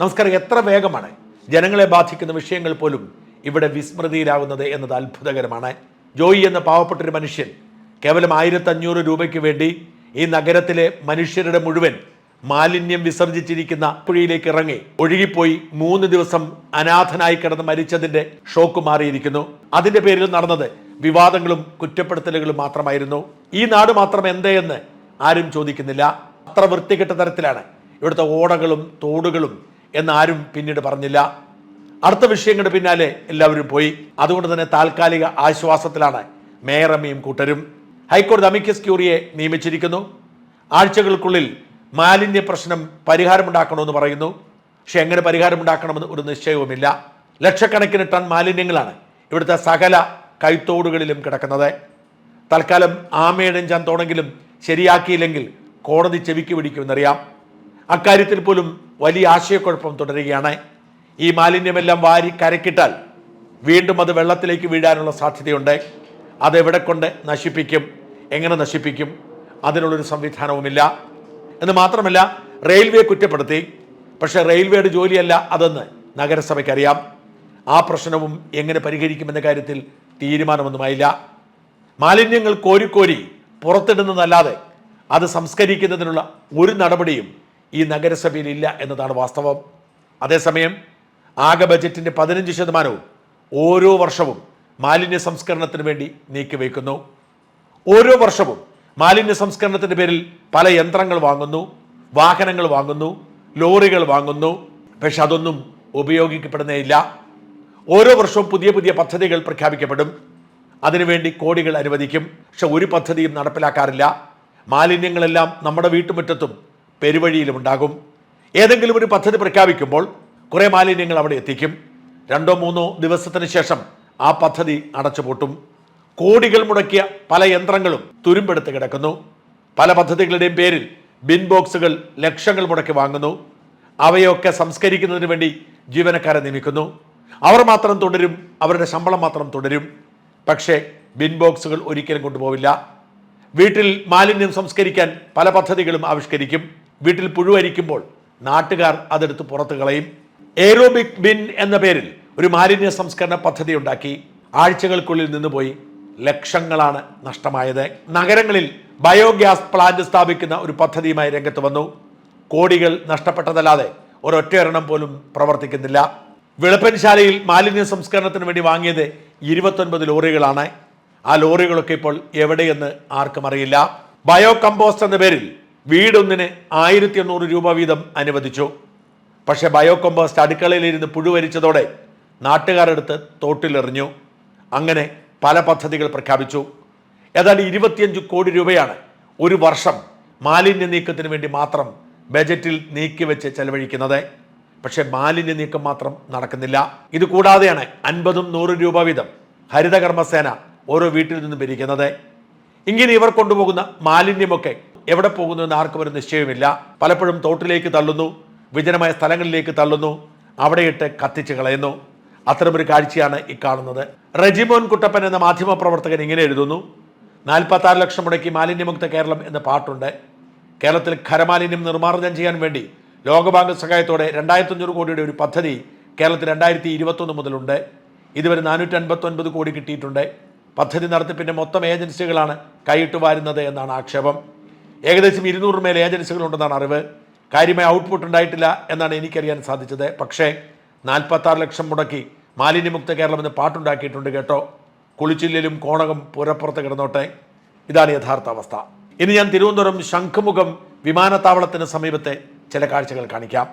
നമസ്കാരം. എത്ര വേഗമാണ്? ജനങ്ങളെ ബാധിക്കുന്ന വിഷയങ്ങൾ പോലും ഇവിടെ വിസ്മൃതിയിലാകുന്നത് എന്നത് അത്ഭുതകരമാണ്. ജോയി എന്ന പാവപ്പെട്ടൊരു മനുഷ്യൻ കേവലം ആയിരത്തഞ്ഞൂറ് രൂപയ്ക്ക് വേണ്ടി ഈ നഗരത്തിലെ മനുഷ്യരുടെ മുഴുവൻ മാലിന്യം വിസർജിച്ചിരിക്കുന്ന പുഴയിലേക്ക് ഇറങ്ങി ഒഴുകിപ്പോയി മൂന്ന് ദിവസം അനാഥനായി കിടന്ന് മരിച്ചതിന്റെ ഷോക്ക് മാറിയിരിക്കുന്നു. അതിന്റെ പേരിൽ നടന്നത് വിവാദങ്ങളും കുറ്റപ്പെടുത്തലുകളും മാത്രമായിരുന്നു. ഈ നാട് മാത്രം എന്തേയെന്ന് ആരും ചോദിക്കുന്നില്ല. അത്ര വൃത്തികെട്ട തരത്തിലാണ് ഇവിടുത്തെ ഓടകളും തോടുകളും എന്ന് ആരും പിന്നീട് പറഞ്ഞില്ല. അടുത്ത വിഷയങ്ങളുടെ പിന്നാലെ എല്ലാവരും പോയി. അതുകൊണ്ട് തന്നെ താൽക്കാലിക ആശ്വാസത്തിലാണ് മേയറമ്മയും കൂട്ടരും. ഹൈക്കോടതി അമിക്കസ് ക്യൂറിയെ നിയമിച്ചിരിക്കുന്നു. ആഴ്ചകൾക്കുള്ളിൽ മാലിന്യ പ്രശ്നം പരിഹാരമുണ്ടാക്കണമെന്ന് പറയുന്നു. പക്ഷെ എങ്ങനെ പരിഹാരമുണ്ടാക്കണമെന്ന് ഒരു നിശ്ചയവുമില്ല. ലക്ഷക്കണക്കിന് ടൺ മാലിന്യങ്ങളാണ് ഇവിടുത്തെ സകല കൈത്തോടുകളിലും കിടക്കുന്നത്. തൽക്കാലം ആമയുടെ ചന്തോണെങ്കിലും ശരിയാക്കിയില്ലെങ്കിൽ കോടതി ചെവിക്ക് പിടിക്കുമെന്നറിയാം. അക്കാര്യത്തിൽ പോലും വലിയ ആശയക്കുഴപ്പം തുടരുകയാണ്. ഈ മാലിന്യമെല്ലാം വാരി കരക്കിട്ടാൽ വീണ്ടും അത് വെള്ളത്തിലേക്ക് വീഴാനുള്ള സാധ്യതയുണ്ട്. അതെവിടെ കൊണ്ട് നശിപ്പിക്കും? എങ്ങനെ നശിപ്പിക്കും? അതിനുള്ളൊരു സംവിധാനവുമില്ല. എന്ന് മാത്രമല്ല റെയിൽവേ കുറ്റപ്പെടുത്തി. പക്ഷേ റെയിൽവേയുടെ ജോലിയല്ല അതെന്ന് നഗരസഭയ്ക്കറിയാം. ആ പ്രശ്നവും എങ്ങനെ പരിഹരിക്കുമെന്ന കാര്യത്തിൽ തീരുമാനമൊന്നുമായില്ല. മാലിന്യങ്ങൾ കോരിക്കോരി പുറത്തിടുന്നതല്ലാതെ അത് സംസ്കരിക്കുന്നതിനുള്ള ഒരു നടപടിയും ഈ നഗരസഭയിൽ ഇല്ല എന്നതാണ് വാസ്തവം. അതേസമയം ആകെ ബജറ്റിന്റെ പതിനഞ്ച് ശതമാനവും ഓരോ വർഷവും മാലിന്യ സംസ്കരണത്തിന് വേണ്ടി നീക്കിവയ്ക്കുന്നു ഓരോ വർഷവും മാലിന്യ സംസ്കരണത്തിന്റെ പേരിൽ പല യന്ത്രങ്ങൾ വാങ്ങുന്നു വാഹനങ്ങൾ വാങ്ങുന്നു ലോറികൾ വാങ്ങുന്നു. പക്ഷെ അതൊന്നും ഉപയോഗിക്കപ്പെടുന്നേയില്ല. ഓരോ വർഷവും പുതിയ പുതിയ പദ്ധതികൾ പ്രഖ്യാപിക്കപ്പെടും. അതിനുവേണ്ടി കോടികൾ അനുവദിക്കും. പക്ഷെ ഒരു പദ്ധതിയും നടപ്പിലാക്കാറില്ല. മാലിന്യങ്ങളെല്ലാം നമ്മുടെ വീട്ടുമുറ്റത്തും പെരുവഴിയിലും ഉണ്ടാകും ഏതെങ്കിലും ഒരു പദ്ധതി പ്രഖ്യാപിക്കുമ്പോൾ കുറേ മാലിന്യങ്ങൾ അവിടെ എത്തിക്കും. രണ്ടോ മൂന്നോ ദിവസത്തിന് ശേഷം ആ പദ്ധതി അടച്ചുപൂട്ടും. കോടികൾ മുടക്കിയ പല യന്ത്രങ്ങളും തുരുമ്പെടുത്ത് കിടക്കുന്നു. പല പദ്ധതികളുടെയും പേരിൽ ബിൻ ബോക്സുകൾ ലക്ഷങ്ങൾ മുടക്കി വാങ്ങുന്നു. അവയൊക്കെ സംസ്കരിക്കുന്നതിന് വേണ്ടി ജീവനക്കാരെ നിയമിക്കുന്നു. അവർ മാത്രം തുടരും അവരുടെ ശമ്പളം മാത്രം തുടരും. പക്ഷേ ബിൻ ബോക്സുകൾ ഒരിക്കലും കൊണ്ടുപോവില്ല. വീട്ടിൽ മാലിന്യം സംസ്കരിക്കാൻ പല പദ്ധതികളും ആവിഷ്കരിക്കും. വീട്ടിൽ പുഴുവരിക്കുമ്പോൾ നാട്ടുകാർ അതെടുത്ത് പുറത്ത് കളയും. എയ്റോബിക് ബിൻ എന്ന പേരിൽ ഒരു മാലിന്യ സംസ്കരണ പദ്ധതി ഉണ്ടാക്കി ആഴ്ചകൾക്കുള്ളിൽ നിന്ന് പോയി ലക്ഷങ്ങളാണ് നഷ്ടമായത്. നഗരങ്ങളിൽ ബയോഗ്യാസ് പ്ലാന്റ് സ്ഥാപിക്കുന്ന ഒരു പദ്ധതിയുമായി രംഗത്ത് വന്നു. കോടികൾ നഷ്ടപ്പെട്ടതല്ലാതെ ഒരൊറ്റയൊരെണ്ണം പോലും പ്രവർത്തിക്കുന്നില്ല. വിളപ്പൻശാലയിൽ മാലിന്യ സംസ്കരണത്തിന് വേണ്ടി വാങ്ങിയത് ഇരുപത്തൊൻപത് ലോറികളാണ്. ആ ലോറികളൊക്കെ ഇപ്പോൾ എവിടെയെന്ന് ആർക്കും അറിയില്ല. ബയോ കമ്പോസ്റ്റ് എന്ന പേരിൽ വീടൊന്നിന് ആയിരത്തി എണ്ണൂറ് രൂപ വീതം അനുവദിച്ചു. പക്ഷെ ബയോ കമ്പോസ്റ്റ് അടുക്കളയിലിരുന്ന് പുഴുവരിച്ചതോടെ നാട്ടുകാരെടുത്ത് തോട്ടിലെറിഞ്ഞു. അങ്ങനെ പല പദ്ധതികൾ പ്രഖ്യാപിച്ചു. ഏതാണ്ട് ഇരുപത്തിയഞ്ച് കോടി രൂപയാണ് ഒരു വർഷം മാലിന്യ നീക്കത്തിന് വേണ്ടി മാത്രം ബജറ്റിൽ നീക്കിവെച്ച് ചെലവഴിക്കുന്നത്. പക്ഷേ മാലിന്യ നീക്കം മാത്രം നടക്കുന്നില്ല. ഇത് കൂടാതെയാണ് അൻപതും നൂറും രൂപ വീതം ഹരിതകർമ്മസേന ഓരോ വീട്ടിൽ നിന്നും പിരിക്കുന്നത്. ഇങ്ങനെ ഇവർ കൊണ്ടുപോകുന്ന മാലിന്യമൊക്കെ എവിടെ പോകുന്നു എന്ന് ആർക്കും ഒരു നിശ്ചയമില്ല പലപ്പോഴും തോട്ടിലേക്ക് തള്ളുന്നു വിജനമായ സ്ഥലങ്ങളിലേക്ക് തള്ളുന്നു അവിടെയിട്ട് കത്തിച്ച് കളയുന്നു. അത്തരമൊരു കാഴ്ചയാണ് കാണുന്നത്. റെജിമോൻ കുട്ടപ്പൻ എന്ന മാധ്യമ പ്രവർത്തകൻ ഇങ്ങനെ എഴുതുന്നു നാൽപ്പത്തി ആറ് ലക്ഷം മുടക്കി മാലിന്യമുക്ത കേരളം എന്ന പാട്ടുണ്ട്. കേരളത്തിൽ ഖരമാലിന്യം നിർമ്മാർജനം ചെയ്യാൻ വേണ്ടി ലോകബാങ്ക് സഹായത്തോടെ രണ്ടായിരത്തി അഞ്ഞൂറ് കോടിയുടെ ഒരു പദ്ധതി കേരളത്തിൽ രണ്ടായിരത്തി ഇരുപത്തൊന്ന് മുതലുണ്ട്. ഇതുവരെ നാനൂറ്റി അൻപത്തി ഒൻപത് കോടി കിട്ടിയിട്ടുണ്ട്. പദ്ധതി നടത്തിപ്പിന്റെ മൊത്തം ഏജൻസികളാണ് കൈയിട്ട് വാരുന്നത് എന്നാണ് ആക്ഷേപം. ഏകദേശം ഇരുന്നൂറ് മേൽ ഏജൻസികളുണ്ടെന്നാണ് അറിവ്. കാര്യമായ ഔട്ട്പുട്ട് ഉണ്ടായിട്ടില്ല എന്നാണ് എനിക്കറിയാൻ സാധിച്ചത്. പക്ഷേ നാൽപ്പത്താറ് ലക്ഷം മുടക്കി മാലിന്യമുക്ത കേരളം എന്ന് പാട്ടുണ്ടാക്കിയിട്ടുണ്ട് കേട്ടോ. കുളിച്ചില്ലിലും കോണകം പുരപ്പുറത്ത് കിടന്നോട്ടെ. ഇതാണ് യഥാർത്ഥ അവസ്ഥ. ഇനി ഞാൻ തിരുവനന്തപുരം ശംഖുമുഖം വിമാനത്താവളത്തിന് സമീപത്തെ ചില കാഴ്ചകൾ കാണിക്കാം.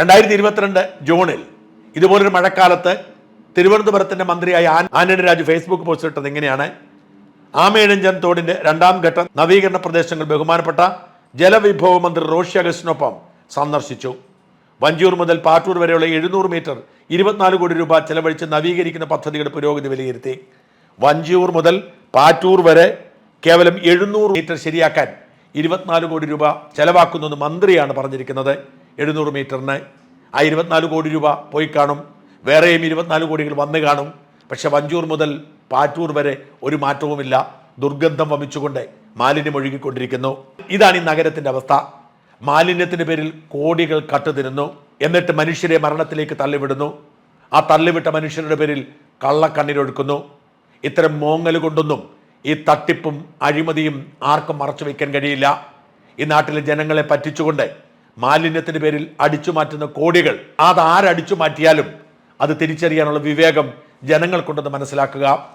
രണ്ടായിരത്തി ഇരുപത്തിരണ്ട് ജൂണിൽ ഇതുപോലൊരു മഴക്കാലത്ത് തിരുവനന്തപുരത്തിന്റെ മന്ത്രിയായ ആന്റണി രാജു ഫേസ്ബുക്ക് പോസ്റ്റ് ഇട്ടത് ഇങ്ങനെയാണ്. ആമേഴഞ്ചൻ തോടിന്റെ രണ്ടാം ഘട്ട നവീകരണ പ്രദേശങ്ങൾ ബഹുമാനപ്പെട്ട ജലവിഭവ മന്ത്രി റോഷി അഗസ്റ്റിനൊപ്പം സന്ദർശിച്ചു. വഞ്ചൂർ മുതൽ പാറ്റൂർ വരെയുള്ള എഴുന്നൂറ് മീറ്റർ ഇരുപത്തിനാല് കോടി രൂപ ചെലവഴിച്ച് നവീകരിക്കുന്ന പദ്ധതിയുടെ പുരോഗതി വിലയിരുത്തി. വഞ്ചൂർ മുതൽ പാറ്റൂർ വരെ കേവലം എഴുന്നൂറ് മീറ്റർ ശരിയാക്കാൻ ഇരുപത്തിനാല് കോടി രൂപ ചെലവാക്കുന്നെന്ന് മന്ത്രിയാണ് പറഞ്ഞിരിക്കുന്നത്. എഴുന്നൂറ് മീറ്ററിന്. ആ ഇരുപത്തിനാല് കോടി രൂപ പോയി കാണും. വേറെയും ഇരുപത്തിനാല് കോടികൾ വന്ന് കാണും. പക്ഷെ വഞ്ചൂർ മുതൽ പാറ്റൂർ വരെ ഒരു മാറ്റവുമില്ല. ദുർഗന്ധം വമിച്ചുകൊണ്ട് മാലിന്യം ഒഴുകിക്കൊണ്ടിരിക്കുന്നു. ഇതാണ് ഈ നഗരത്തിന്റെ അവസ്ഥ. മാലിന്യത്തിന്റെ പേരിൽ കോടികൾ കട്ടുതിരുന്നു എന്നിട്ട് മനുഷ്യരെ മരണത്തിലേക്ക് തള്ളിവിടുന്നു. ആ തള്ളിവിട്ട മനുഷ്യരുടെ പേരിൽ കള്ളക്കണ്ണീരൊഴുക്കുന്നു ഇത്തരം മോങ്ങൽ കൊണ്ടൊന്നും ഈ തട്ടിപ്പും അഴിമതിയും ആർക്കും മറച്ചു വയ്ക്കാൻ കഴിയില്ല. ഈ നാട്ടിലെ ജനങ്ങളെ പറ്റിച്ചുകൊണ്ട് മാലിന്യത്തിന്റെ പേരിൽ അടിച്ചു മാറ്റുന്ന കോടികൾ. അത് ആരടിച്ചു മാറ്റിയാലും അത് തിരിച്ചറിയാനുള്ള വിവേകം ജനങ്ങൾക്കുണ്ടെന്ന് മനസ്സിലാക്കുക.